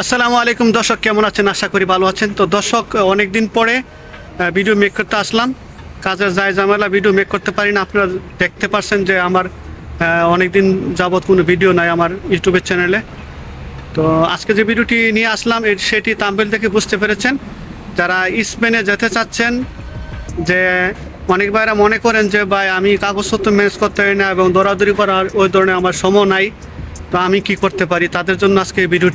আসসালামু আলাইকুম, দর্শক কেমন আছেন? আশা করি ভালো আছেন। তো দর্শক অনেক দিন পরে ভিডিও মেক করতে আসলাম। কাজের যায় ঝামেলা ভিডিও মেক করতে পারি না। আপনারা দেখতে পারছেন যে আমার অনেক দিন যাবৎ কোনো ভিডিও নাই আমার ইউটিউবের চ্যানেলে তো আজকে যে ভিডিওটি নিয়ে আসলাম সেটি তাম্বেল থেকে বুঝতে পেরেছেন। যারা স্পেনে যেতে চাচ্ছেন, যে অনেক ভাইরা মনে করেন যে, ভাই, আমি কাগজপত্র ম্যানেজ করতে পারি না এবং দৌড়াদৌড়ি করার ওই ধরনের আমার সময় নাই। তো আমি কি করতে পারি? তাদের জন্য আজকে এই ভিডিও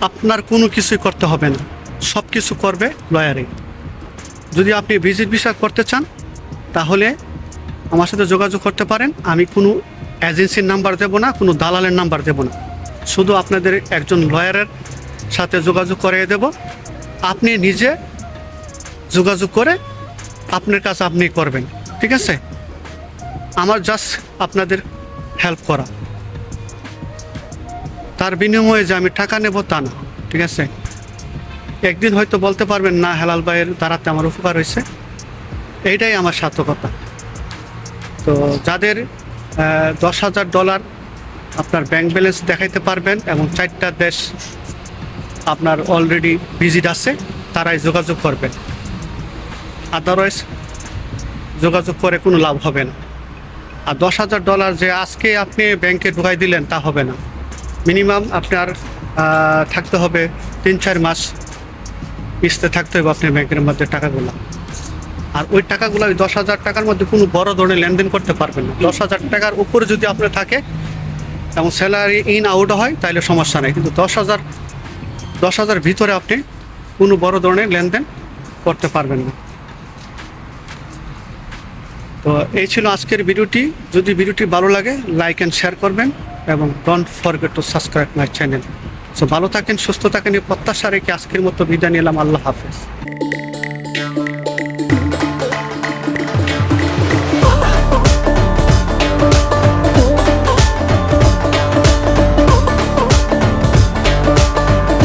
আপনার কোনো কিছুই করতে হবে না। সব কিছু করবে লয়ারে। যদি আপনি ভিজিট বিষয় করতে চান, তাহলে আমার সাথে যোগাযোগ করতে পারেন। আমি কোনো এজেন্সির নাম্বার দেব না, কোনো দালালের নাম্বার দেব না। শুধু আপনাদের একজন লয়ারের সাথে যোগাযোগ করিয়ে দেব। আপনি নিজে যোগাযোগ করে আপনার কাজ আপনি করবেন। ঠিক আছে? আমার জাস্ট আপনাদের হেল্প করা। তার বিনিময়ে যে আমি টাকা নেব তা না, ঠিক আছে? একদিন হয়তো বলতে পারবেন, না, হেলাল ভাইয়ের দ্বারাতে আমার উপকার হয়েছে। এইটাই আমার সার্থকতা। তো যাদের দশ হাজার ডলার আপনার ব্যাংক ব্যালেন্স দেখাইতে পারবেন এবং চারটা দেশ আপনার অলরেডি ভিজিট আছে, তারাই যোগাযোগ করবেন। আদারওয়াইজ যোগাযোগ করে কোনো লাভ হবে না। আর দশ হাজার ডলার যে আজকে আপনি ব্যাংকে ঢুকাই দিলেন, তা হবে না। মিনিমাম আপনার থাকতে হবে তিন, চার মাস কিস্তে থাকতে হবে আপনার ব্যাংকের মধ্যে টাকাগুলো। আর ওই টাকাগুলো ওই দশ হাজার টাকার মধ্যে কোনো বড় ধরনের লেনদেন করতে পারবেন না। দশ হাজার টাকার উপরে যদি আপনার থাকে, এবং স্যালারি ইন আউট হয় তাহলে সমস্যা নেই। কিন্তু দশ হাজার দশ হাজার ভিতরে আপনি কোনো বড় ধরনের লেনদেন করতে পারবেন না। তো এই ছিল আজকের ভিডিওটি। যদি ভিডিওটি ভালো লাগে লাইক অ্যান্ড শেয়ার করবেন। এবং don't forget to subscribe my channel so ভালো থাকেন, সুস্থ থাকেন, এই প্রত্যাশা রেখে আজকের মতো বিদায় নিলাম। আল্লাহ হাফেজ।